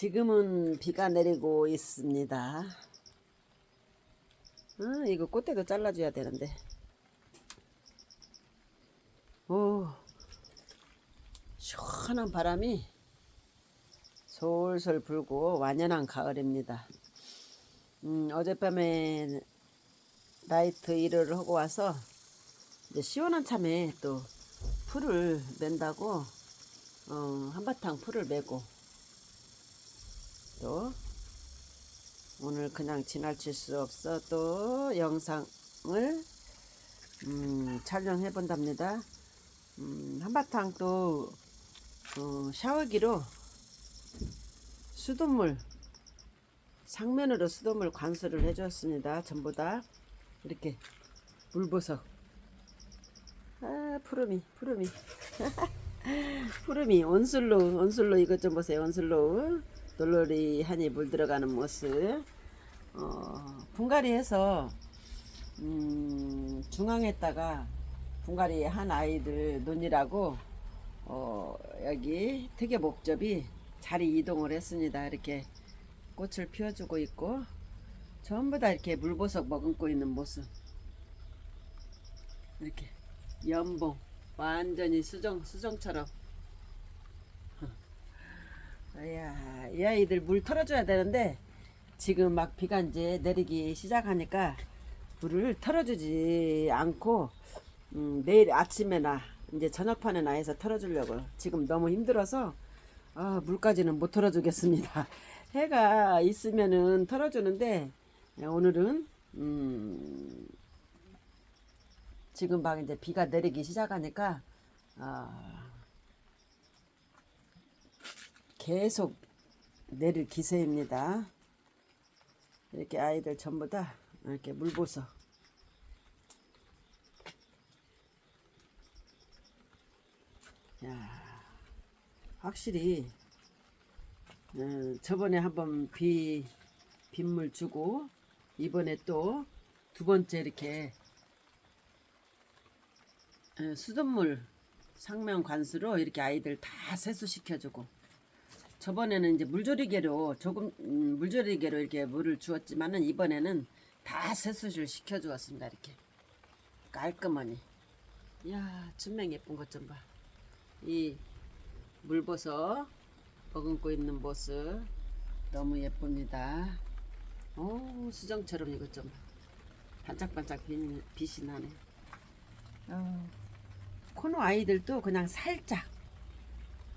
지금은 비가 내리고 있습니다. 아, 이거 꽃대도 잘라줘야 되는데. 오, 시원한 바람이 솔솔 불고 완연한 가을입니다. 음, 어젯밤에 나이트 일을 하고 와서 이제 시원한 참에 또 풀을 맨다고 어, 한바탕 풀을 메고 또. 오늘 그냥 지나칠 수 없어. 또 영상을 음, 촬영해 본답니다. 음, 한바탕 또 어, 샤워기로 수돗물 상면으로 수돗물 관수를 해주었습니다. 전부 다. 이렇게 물보석. 아 푸르미 푸르미 푸르미 온슬로우 온슬로우 이것 좀 보세요. 온슬로 한이 물 들어가는 모습. 어, 분갈이해서 음, 중앙에다가 분갈이 한 아이들 논이라고 어, 여기 특의 목접이 자리 이동을 했습니다. 이렇게 꽃을 피워주고 있고 전부 다 이렇게 물보석 머금고 있는 모습. 이렇게 연봉 완전히 수정 수정처럼. 아 야 이 아이들 물 털어줘야 되는데 지금 막 비가 이제 내리기 시작하니까 물을 털어주지 않고 음, 내일 아침에나 이제 저녁판에 나 해서 털어주려고 지금 너무 힘들어서 아, 물까지는 못 털어주겠습니다. 해가 있으면은 털어주는데 오늘은 음, 지금 막 이제 비가 내리기 시작하니까 아, 계속 내릴 기세입니다. 이렇게 아이들 전부 다 이렇게 물 보서 야 확실히 어, 저번에 한번 비 빗물 주고 이번에 또 두 번째 이렇게 어, 수돗물 상면 관수로 이렇게 아이들 다 세수시켜주고 저번에는 이제 물조리개로 조금 음, 물조리개로 이렇게 물을 주었지만은 이번에는 다 세수를 시켜 주었습니다 이렇게. 깔끔하니. 이야 준명 예쁜 것 좀 봐. 이 물버섯 머금고 있는 모습 너무 예쁩니다. 오 수정처럼 이것 좀 반짝반짝 빛, 빛이 나네. 어, 코노 아이들도 그냥 살짝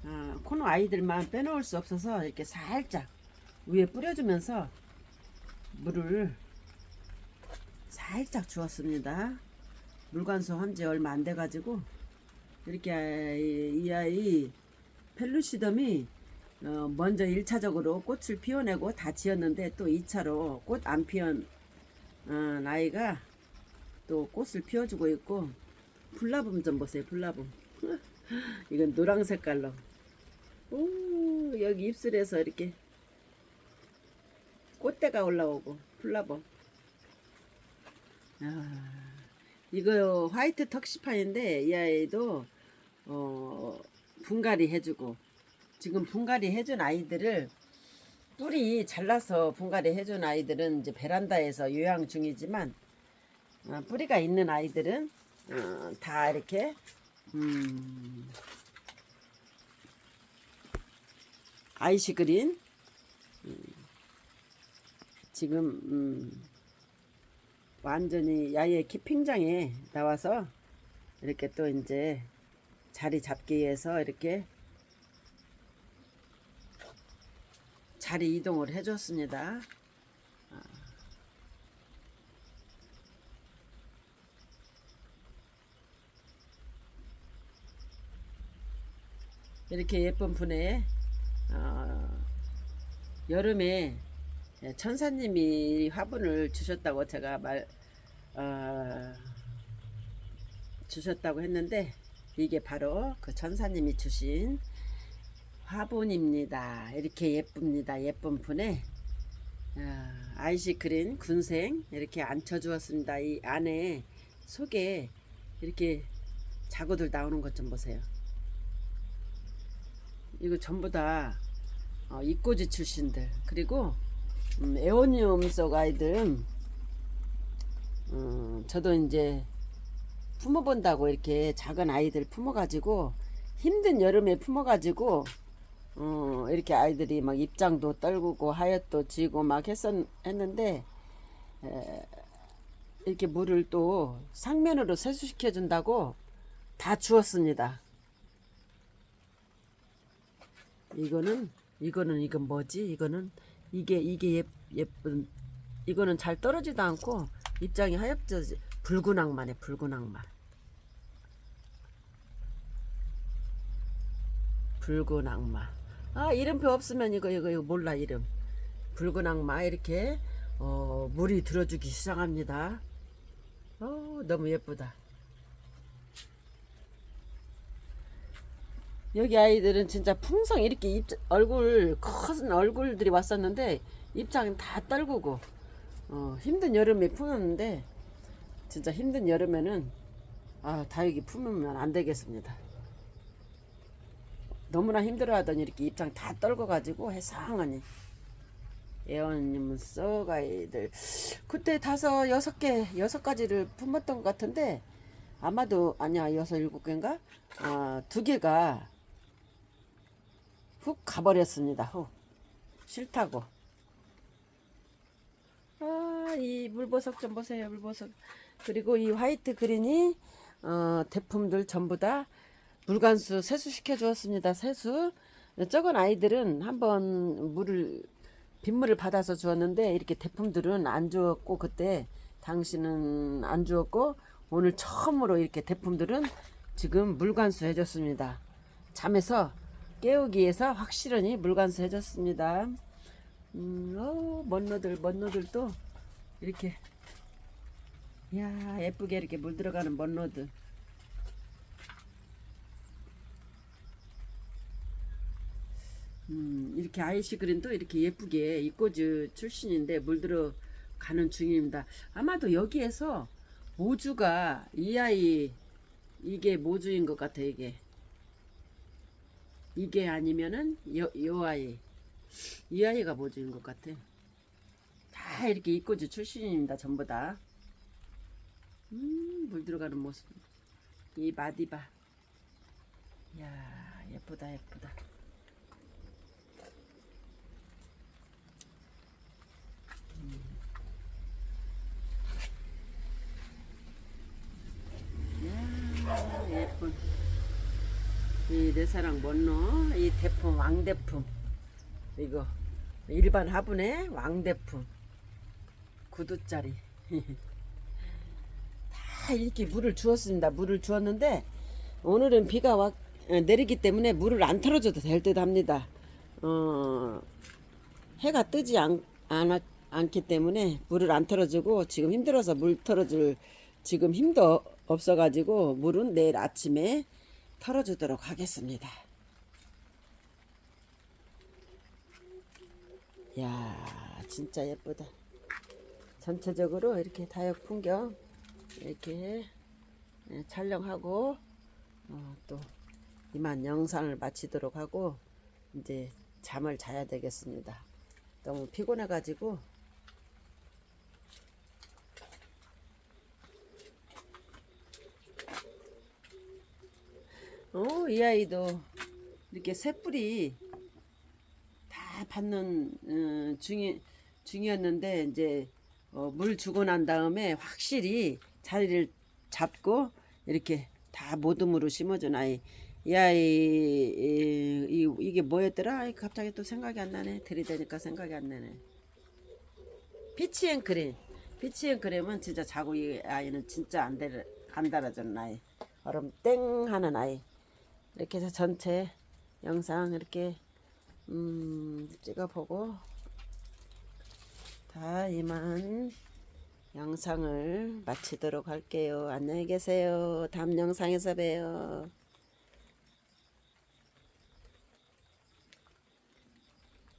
어, 코노 아이들만 빼놓을 수 없어서 이렇게 살짝 위에 뿌려주면서 물을 살짝 주었습니다. 물관수 한 지 얼마 안 돼가지고 이렇게 이 아이 펠루시덤이 어, 먼저 1차적으로 꽃을 피워내고 다 지었는데 또 2차로 꽃 안 피운 어, 아이가 또 꽃을 피워주고 있고 불나봄 좀 보세요 불나봄 이건 노랑 색깔로 오 여기 입술에서 이렇게 꽃대가 올라오고 플라범 아, 이거 화이트 턱시판인데 이 아이도 어, 분갈이 해주고 지금 분갈이 해준 아이들을 뿌리 잘라서 분갈이 해준 아이들은 이제 베란다에서 요양 중이지만 어, 뿌리가 있는 아이들은 어, 다 이렇게 음, 아이시 그린 음, 지금 음, 완전히 야외 키핑장에 나와서 이렇게 또 이제 자리 잡기 위해서 이렇게 자리 이동을 해줬습니다. 아. 이렇게 예쁜 분에 어, 여름에 천사님이 화분을 주셨다고 제가 말 어, 주셨다고 했는데 이게 바로 그 천사님이 주신 화분입니다. 이렇게 예쁩니다. 예쁜 분에 어, 아이시크린 군생 이렇게 앉혀 주었습니다. 이 안에 속에 이렇게 자구들 나오는 것 좀 보세요. 이거 전부 다 어, 이꼬지 출신들 그리고 음, 에오니움 속 아이들 음, 저도 이제 품어본다고 이렇게 작은 아이들 품어가지고 힘든 여름에 품어가지고 어, 이렇게 아이들이 막 입장도 떨구고 하얏도 지고 막 했었, 했는데 에, 이렇게 물을 또 상면으로 세수시켜 준다고 다 주었습니다. 이거는 이거는 이건 뭐지? 이거는 이게 이게 예, 예쁜 이거는 잘 떨어지도 않고 입장이 하얗죠. 붉은 악마네 붉은 악마. 붉은 악마. 아 이름표 없으면 이거 이거 이거 몰라 이름. 붉은 악마 이렇게 어, 물이 들어주기 시작합니다. 어 너무 예쁘다. 여기 아이들은 진짜 풍성 이렇게 입, 얼굴 큰 얼굴들이 왔었는데 입장은 다 떨구고 어, 힘든 여름에 품었는데 진짜 힘든 여름에는 아 다육이 품으면 안 되겠습니다. 너무나 힘들어하더니 이렇게 입장 다 떨궈가지고 해상하니. 애원님은 썩 아이들. 그때 다섯 여섯 개 여섯 가지를 품었던 것 같은데 아마도 아니야 여섯 일곱 개인가? 아두 개가 훅 가버렸습니다. 훅 싫다고. 아, 이 물보석 좀 보세요. 물보석. 그리고 이 화이트 그린이 어, 대품들 전부 다 물관수 세수시켜 주었습니다. 세수. 적은 아이들은 한번 물을 빗물을 받아서 주었는데 이렇게 대품들은 안 주었고 그때 당신은 안 주었고 오늘 처음으로 이렇게 대품들은 지금 물관수 해줬습니다. 잠에서 깨우기 위해서 확실히 물관수 해줬습니다. 음, 어, 먼노들, 먼노들도 이렇게, 야 예쁘게 이렇게 물 들어가는 먼노들. 음, 이렇게 아이시 그린도 이렇게 예쁘게 이꼬즈 출신인데 물 들어가는 중입니다. 아마도 여기에서 모주가 이 아이, 이게 모주인 것 같아, 이게. 이게 아니면은 여, 요 아이 이 아이가 모주인 것 같아. 다 이렇게 이꼬지 출신입니다 전부 다물 음, 들어가는 모습. 이 마디바. 야 예쁘다 예쁘다. 음. 야 예쁜 이 내 사랑 뭔노? 이 대품 왕대품 이거 일반 화분의 왕대품 구두짜리 다 이렇게 물을 주었습니다. 물을 주었는데 오늘은 비가 와, 어, 내리기 때문에 물을 안 털어줘도 될 듯 합니다. 어, 해가 뜨지 않, 않, 않기 때문에 물을 안 털어주고 지금 힘들어서 물 털어줄 지금 힘도 없어가지고 물은 내일 아침에 털어주도록 하겠습니다. 야 진짜 예쁘다. 전체적으로 이렇게 다육 풍경 이렇게 예, 촬영하고 어, 또 이만 영상을 마치도록 하고 이제 잠을 자야 되겠습니다. 너무 피곤해 가지고 어, 이 아이도 이렇게 새뿌리 다 받는 어, 중이 중이었는데 이제 어, 물 주고 난 다음에 확실히 자리를 잡고 이렇게 다 모둠으로 심어준 아이. 이 아이 이, 이, 이 게 뭐였더라? 갑자기 또 생각이 안 나네. 들이대니까 생각이 안 나네. 피치앤크림. 피치앤크림은 진짜 자고 이 아이는 진짜 안, 달, 안 달아주는 아이. 얼음 땡 하는 아이. 이렇게 해서 전체 영상 이렇게 음, 찍어보고 다 이만 영상을 마치도록 할게요. 안녕히 계세요. 다음 영상에서 봬요.